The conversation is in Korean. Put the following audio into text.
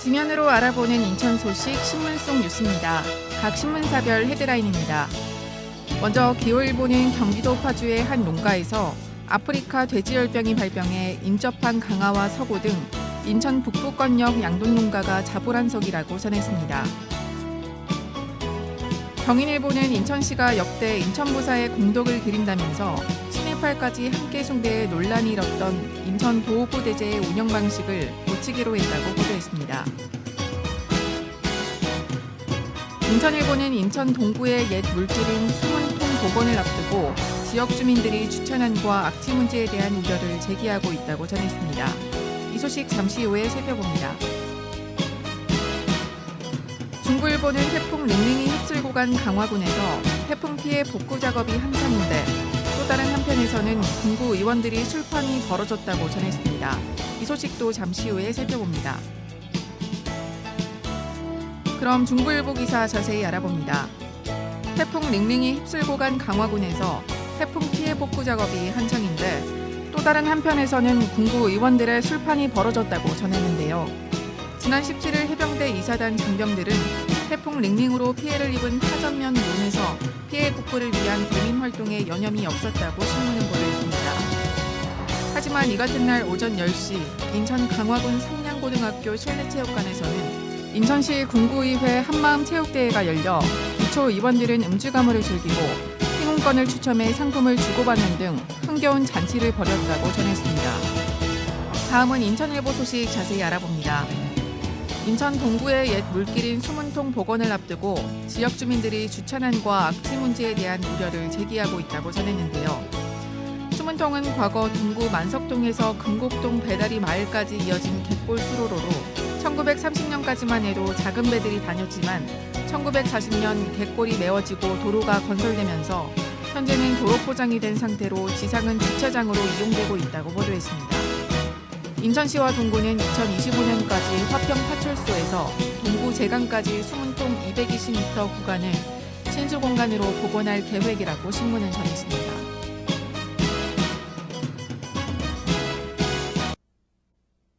지면으로 알아보는 인천 소식 신문 속 뉴스입니다. 각 신문사별 헤드라인입니다. 먼저 기호일보는 경기도 파주의 한 농가에서 아프리카 돼지열병이 발병해 인접한 강화와 서고 등 인천 북부권역 양동농가가 자불한석이라고 전했습니다. 경인일보는 인천시가 역대 인천부사의 공덕을 기린다면서 신해팔까지 함께 숭배해 논란이 일었던 인천 보호부 대제의 운영 방식을 고치기로 했다고 보도했습니다. 인천일보는 인천 동구의 옛 물길인 수문통 복원을 앞두고 지역 주민들이 주차난과 악취 문제에 대한 우려를 제기하고 있다고 전했습니다. 이 소식 잠시 후에 살펴봅니다. 중부일보는 태풍 링링이 휩쓸고 간 강화군에서 태풍 피해 복구 작업이 한창인데 또 다른 한편에서는 군구 의원들이 술판이 벌어졌다고 전했습니다. 이 소식도 잠시 후에 살펴봅니다. 그럼 중부일보 기사 자세히 알아봅니다. 태풍 링링이 휩쓸고 간 강화군에서 태풍 피해 복구 작업이 한창인데 또 다른 한편에서는 군구 의원들의 술판이 벌어졌다고 전했는데요. 지난 17일 해병대 이사단 장병들은 태풍 링링으로 피해를 입은 타전면 논에서 피해 복구를 위한 대민 활동에 여념이 없었다고 신문은 보도했습니다. 하지만 이 같은 날 오전 10시 인천 강화군 삼양고등학교 실내체육관에서는 인천시 군구의회 한마음 체육대회가 열려 기초 의원들은 음주 가무를 즐기고 행운권을 추첨해 상품을 주고받는 등 흥겨운 잔치를 벌였다고 전했습니다. 다음은 인천일보 소식 자세히 알아봅니다. 인천 동구의 옛 물길인 수문통 복원을 앞두고 지역 주민들이 주차난과 악취 문제에 대한 우려를 제기하고 있다고 전했는데요. 수문통은 과거 동구 만석동에서 금곡동 배다리 마을까지 이어진 갯골 수로로로 1930년까지만 해도 작은 배들이 다녔지만 1940년 갯골이 메워지고 도로가 건설되면서 현재는 도로 포장이 된 상태로 지상은 주차장으로 이용되고 있다고 보도했습니다. 인천시와 동구는 2025년까지 화평 파출소에서 동구 제강까지 수문통 220m 구간을 신수 공간으로 복원할 계획이라고 신문은 전했습니다.